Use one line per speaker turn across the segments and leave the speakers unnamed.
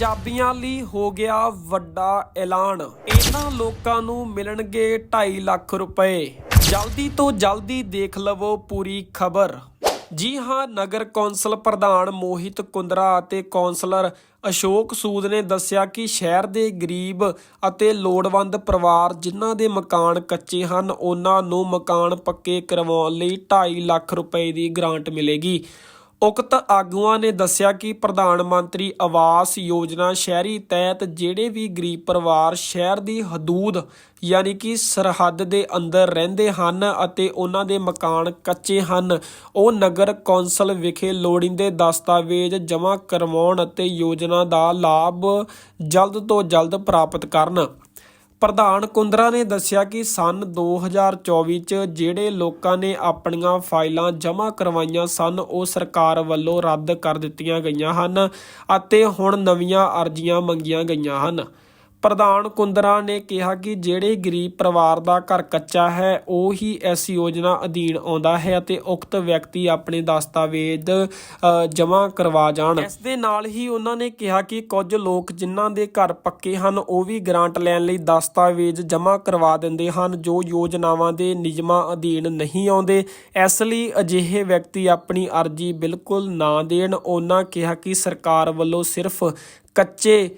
ਪੰਜਾਬੀਆਂ ਲਈ ਹੋ ਗਿਆ ਵੱਡਾ ਐਲਾਨ। ਇਹਨਾਂ ਲੋਕਾਂ ਨੂੰ ਮਿਲਣਗੇ 2.5 ਲੱਖ ਰੁਪਏ। ਜਲਦੀ ਤੋਂ ਜਲਦੀ ਦੇਖ ਲਵੋ ਪੂਰੀ ਖਬਰ। ਜੀ ਹਾਂ, ਨਗਰ ਕੌਂਸਲ ਪ੍ਰਧਾਨ ਮੋਹਿਤ ਕੁੰਦਰਾ ਅਤੇ ਕੌਂਸਲਰ ਅਸ਼ੋਕ ਸੂਦ ਨੇ ਦੱਸਿਆ ਕਿ ਸ਼ਹਿਰ ਦੇ ਗਰੀਬ ਅਤੇ ਲੋੜਵੰਦ ਪਰਿਵਾਰ ਜਿਨ੍ਹਾਂ ਦੇ ਮਕਾਨ ਕੱਚੇ ਹਨ, ਉਹਨਾਂ ਨੂੰ ਮਕਾਨ ਪੱਕੇ ਕਰਵਾਉਣ ਲਈ 2.5 ਲੱਖ ਰੁਪਏ ਦੀ ਗ੍ਰਾਂਟ ਮਿਲੇਗੀ। ਉਕਤ ਆਗੂਆਂ ਨੇ ਦੱਸਿਆ ਕਿ ਪ੍ਰਧਾਨ ਮੰਤਰੀ ਆਵਾਸ ਯੋਜਨਾ ਸ਼ਹਿਰੀ ਤਹਿਤ ਜਿਹੜੇ ਵੀ ਗਰੀਬ ਪਰਿਵਾਰ ਸ਼ਹਿਰ ਦੀ ਹਦੂਦ ਯਾਨੀ ਕਿ ਸਰਹੱਦ ਦੇ ਅੰਦਰ ਰਹਿੰਦੇ ਹਨ ਅਤੇ ਉਹਨਾਂ ਦੇ ਮਕਾਨ ਕੱਚੇ ਹਨ, ਉਹ ਨਗਰ ਕੌਂਸਲ ਵਿਖੇ ਲੋੜੀਂਦੇ ਦਸਤਾਵੇਜ਼ ਜਮ੍ਹਾਂ ਕਰਵਾਉਣ ਅਤੇ ਯੋਜਨਾ ਦਾ ਲਾਭ ਜਲਦ ਤੋਂ ਜਲਦ ਪ੍ਰਾਪਤ ਕਰਨ। ਪ੍ਰਧਾਨ ਕੁੰਦਰਾ ਨੇ ਦੱਸਿਆ ਕਿ ਸਨ 2024 ਚ ਜਿਹੜੇ ਲੋਕਾਂ ਨੇ ਆਪਣੀਆਂ ਫਾਈਲਾਂ ਜਮ੍ਹਾਂ ਕਰਵਾਈਆਂ ਸਨ, ਉਹ ਸਰਕਾਰ ਵੱਲੋਂ ਰੱਦ ਕਰ ਦਿੱਤੀਆਂ ਗਈਆਂ ਹਨ ਅਤੇ ਹੁਣ ਨਵੀਆਂ ਅਰਜ਼ੀਆਂ ਮੰਗੀਆਂ ਗਈਆਂ ਹਨ। ਪ੍ਰਧਾਨ ਕੁੰਦਰਾ ਨੇ ਕਿਹਾ ਕਿ ਜਿਹੜੇ ਗਰੀਬ ਪਰਿਵਾਰ ਦਾ ਘਰ ਕੱਚਾ ਹੈ, ਉਹ ਹੀ ਇਸ ਯੋਜਨਾ ਅਧੀਨ ਆਉਂਦਾ ਹੈ ਅਤੇ ਉਕਤ ਵਿਅਕਤੀ ਆਪਣੇ ਦਸਤਾਵੇਜ਼ ਜਮ੍ਹਾਂ ਕਰਵਾ ਜਾਣ। ਇਸ ਦੇ ਨਾਲ ਹੀ ਉਹਨਾਂ ਨੇ ਕਿਹਾ ਕਿ ਕੁਝ ਲੋਕ ਜਿਨ੍ਹਾਂ ਦੇ ਘਰ ਪੱਕੇ ਹਨ, ਉਹ ਵੀ ਗ੍ਰਾਂਟ ਲੈਣ ਲਈ ਦਸਤਾਵੇਜ਼ ਜਮ੍ਹਾਂ ਕਰਵਾ ਦਿੰਦੇ ਹਨ, ਜੋ ਯੋਜਨਾਵਾਂ ਦੇ ਨਿਯਮਾਂ ਅਧੀਨ ਨਹੀਂ ਆਉਂਦੇ। ਇਸ ਲਈ ਅਜਿਹੇ ਵਿਅਕਤੀ ਆਪਣੀ ਅਰਜ਼ੀ ਬਿਲਕੁਲ ਨਾ ਦੇਣ। ਉਹਨਾਂ ਕਿਹਾ ਕਿ ਸਰਕਾਰ ਵੱਲੋਂ ਸਿਰਫ ਕੱਚੇ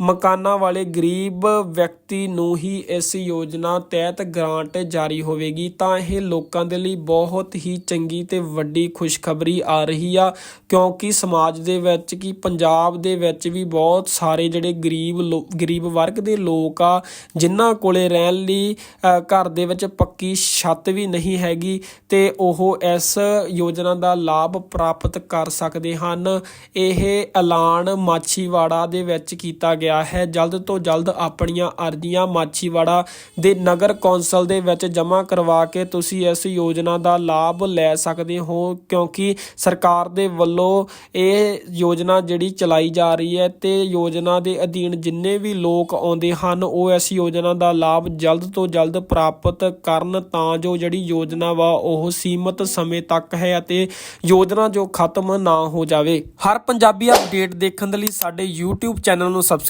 ਮਕਾਨਾਂ ਵਾਲੇ ਗਰੀਬ ਵਿਅਕਤੀ ਨੂੰ ਹੀ ਇਸ ਯੋਜਨਾ ਤਹਿਤ ਗ੍ਰਾਂਟ ਜਾਰੀ ਹੋਵੇਗੀ। ਤਾਂ ਇਹ ਲੋਕਾਂ ਦੇ ਲਈ ਬਹੁਤ ਹੀ ਚੰਗੀ ਤੇ ਵੱਡੀ ਖੁਸ਼ਖਬਰੀ ਆ ਰਹੀ ਆ, ਕਿਉਂਕਿ ਸਮਾਜ ਦੇ ਵਿੱਚ ਕੀ ਪੰਜਾਬ ਦੇ ਵਿੱਚ ਵੀ ਬਹੁਤ ਸਾਰੇ ਜਿਹੜੇ ਗਰੀਬ ਲੋ- ਗਰੀਬ ਵਰਗ ਦੇ ਲੋਕ ਆ, ਜਿਨ੍ਹਾਂ ਕੋਲੇ ਰਹਿਣ ਲਈ ਘਰ ਦੇ ਵਿੱਚ ਪੱਕੀ ਛੱਤ ਵੀ ਨਹੀਂ ਹੈਗੀ ਤੇ ਉਹ ਇਸ ਯੋਜਨਾ ਦਾ ਲਾਭ ਪ੍ਰਾਪਤ ਕਰ ਸਕਦੇ ਹਨ। ਇਹ ਐਲਾਨ ਮਾਛੀਵਾੜਾ ਦੇ ਵਿੱਚ ਕੀਤਾ ਗਿਆ ਹੈ। ਜਲਦ ਤੋਂ ਜਲਦ ਆਪਣੀਆਂ ਅਰਜ਼ੀਆਂ ਮਾਛੀਵਾੜਾ ਦੇ ਨਗਰ ਕੌਂਸਲ ਦੇ ਵਿੱਚ ਜਮ੍ਹਾਂ ਕਰਵਾ ਕੇ ਤੁਸੀਂ ਇਸ ਯੋਜਨਾ ਦਾ ਲਾਭ ਲੈ ਸਕਦੇ ਹੋ, ਕਿਉਂਕਿ ਸਰਕਾਰ ਦੇ ਵੱਲੋਂ ਇਹ ਯੋਜਨਾ ਜਿਹੜੀ ਚਲਾਈ ਜਾ ਰਹੀ ਹੈ ਤੇ ਯੋਜਨਾ ਦੇ ਅਧੀਨ ਜਿੰਨੇ ਵੀ ਲੋਕ ਆਉਂਦੇ ਹਨ, ਉਹ ਇਸ ਯੋਜਨਾ ਦਾ ਲਾਭ ਜਲਦ ਤੋਂ ਜਲਦ ਪ੍ਰਾਪਤ ਕਰਨ ਤਾਂ ਜੋ ਜਿਹੜੀ ਯੋਜਨਾ ਵਾ ਉਹ ਸੀਮਤ ਸਮੇਂ ਤੱਕ ਹੈ ਅਤੇ ਯੋਜਨਾ ਜੋ ਖਤਮ ਨਾ ਹੋ ਜਾਵੇ। ਹਰ ਪੰਜਾਬੀ ਅਪਡੇਟ ਦੇਖਣ ਦੇ ਲਈ ਸਾਡੇ YouTube ਚੈਨਲ ਨੂੰ